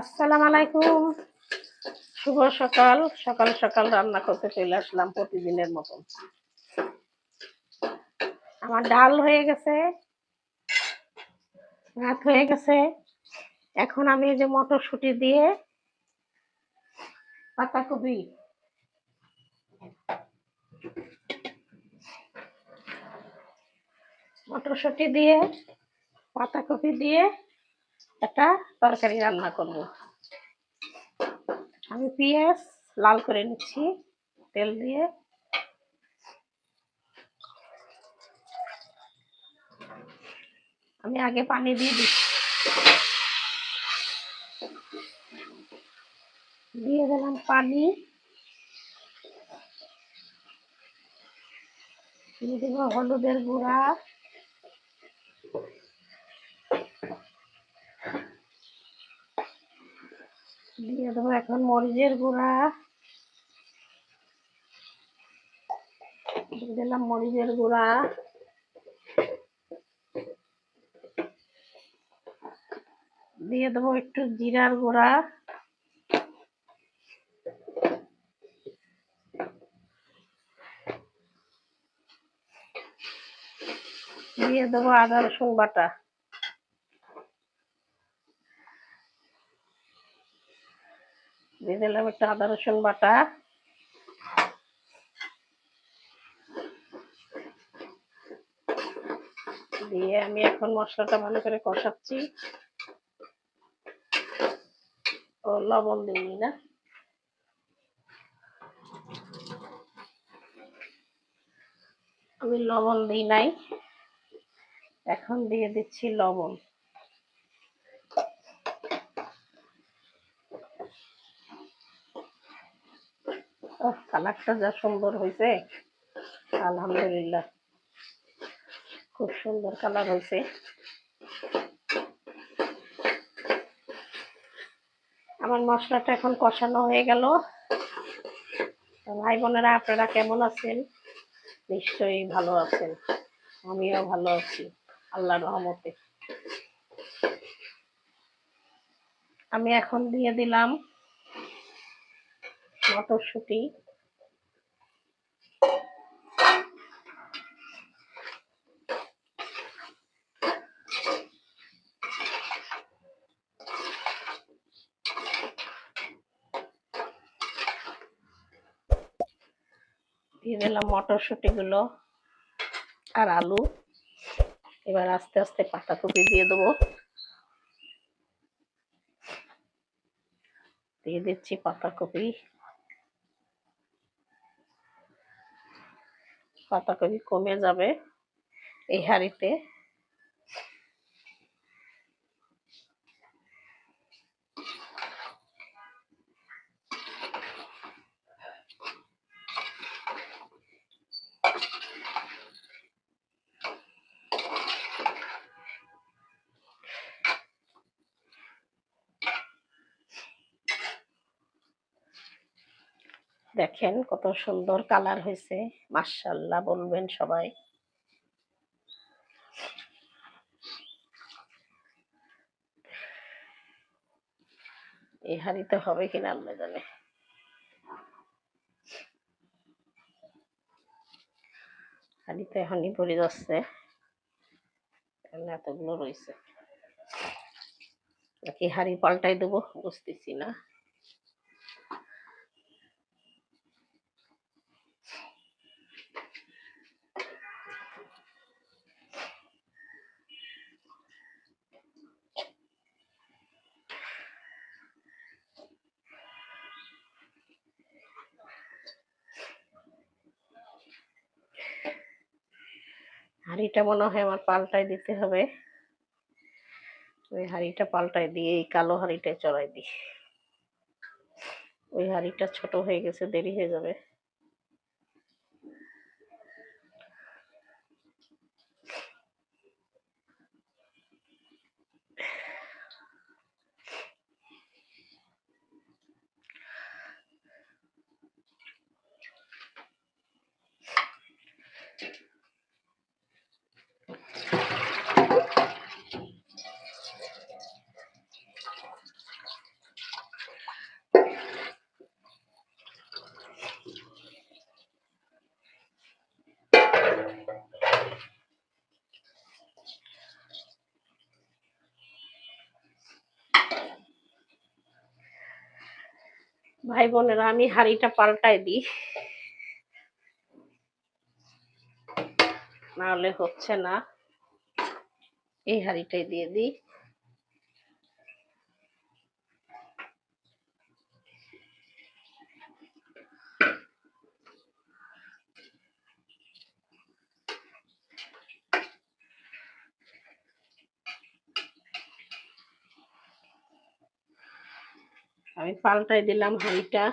আসসালামু আলাইকুম। শুভ সকাল। সকাল সকাল রান্না করতে চলে আসলাম প্রতিদিনের মতন। আমার ডাল হয়ে গেছে, ভাত হয়ে গেছে। এখন আমি যে মটরশুঁটি দিয়ে পাতাকপি। মটরশুঁটি দিয়ে, পাতাকপি দিয়ে একটা তরকারি রান্না করব। আমি পেঁয়াজ লাল করে নিচ্ছি, তেল দিয়ে। আমি আগে পানি দিয়ে দিচ্ছি। দিয়ে দিলাম পানি। দিয়ে দেব হলুদের গুঁড়া। দিয়ে দেবো এখন মরিচের গুঁড়া। দিলাম মরিচের গুঁড়া। দিয়ে দেবো একটু জিরার গুঁড়া। দিয়ে দেবো আদা রসুন বাটা। দিয়ে দিলাম একটু আদা, রসুন বাটা। দিয়ে আমি এখন মশলাটা ভালো করে কষাচ্ছি। ও, লবণ দিই না? আমি লবণ দিই নাই। এখন দিয়ে দিচ্ছি লবণ। কালারটা যা সুন্দর হয়েছে আলহামদুলিল্লাহ। খুব সুন্দর কালার হয়েছে আমার মশলাটা এখন কষানো হয়ে গেল। ভাই বোনেরা, আপনারা কেমন আছেন? নিশ্চয়ই ভালো আছেন। আমিও ভালো আছি আল্লাহর রহমতে। আমি এখন দিয়ে দিলাম মটরশুঁটি। দিয়ে দিলাম মটরশুঁটি গুলো আর আলু। এবার আস্তে আস্তে পাতাকপি দিয়ে দেবো। দিয়ে দিচ্ছি পাতাকপি। পাতাকপি কমে যাবে এই হাঁড়িতে। দেখেন কত সুন্দর কালার হয়েছে। মার্শাল্লাহ বলবেন সবাই। এই হাঁড়িতে হবে কিনা আল্লাহ জানে। হাঁড়িতে এখনই পড়ে যাচ্ছে। এতগুলো রয়েছে। নাকি হাঁড়ি পাল্টাই দেবো? বুঝতেছি না। হাঁড়িটা মনে হয় আমার পাল্টাই দিতে হবে। ওই হাঁড়িটা পাল্টাই দিয়ে এই কালো হাঁড়িটায় চড়াই দিই। ওই হাঁড়িটা ছোট হয়ে গেছে, দেরি হয়ে যাবে। ভাই বোনেরা আমি হাড়িটা পাল্টাই দিই। নাহলে হচ্ছে না। এই হাড়িটাই দিয়ে দিই। আমি পাল্টাই দিলাম হাঁড়িটা।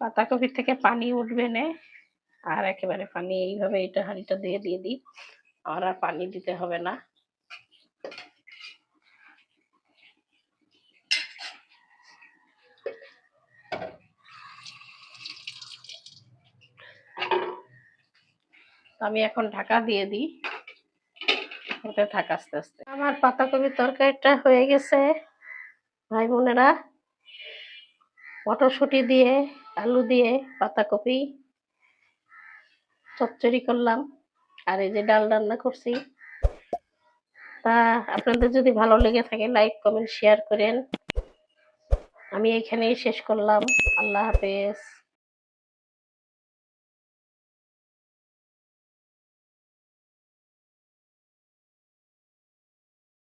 পাতাকপি থেকে পানি উঠবে না, আর একেবারে পানি এইভাবে এটা হাঁড়িটা দিয়ে দিয়ে দিই। আর আর পানি দিতে হবে না। আমি এখন ঢাকা দিয়ে দিই। ওটা থাক আস্তে আস্তে। আমার পাতাকপির তরকারিটা হয়ে গেছে। ভাই বোনেরা, মটরশুঁটি দিয়ে, আলু দিয়ে পাতাকপি চচ্চড়ি করলাম। আর এই যে ডাল রান্না করছি। তা আপনাদের যদি ভালো লেগে থাকে, লাইক, কমেন্ট, শেয়ার করেন। আমি এখানেই শেষ করলাম। আল্লাহ হাফেজ।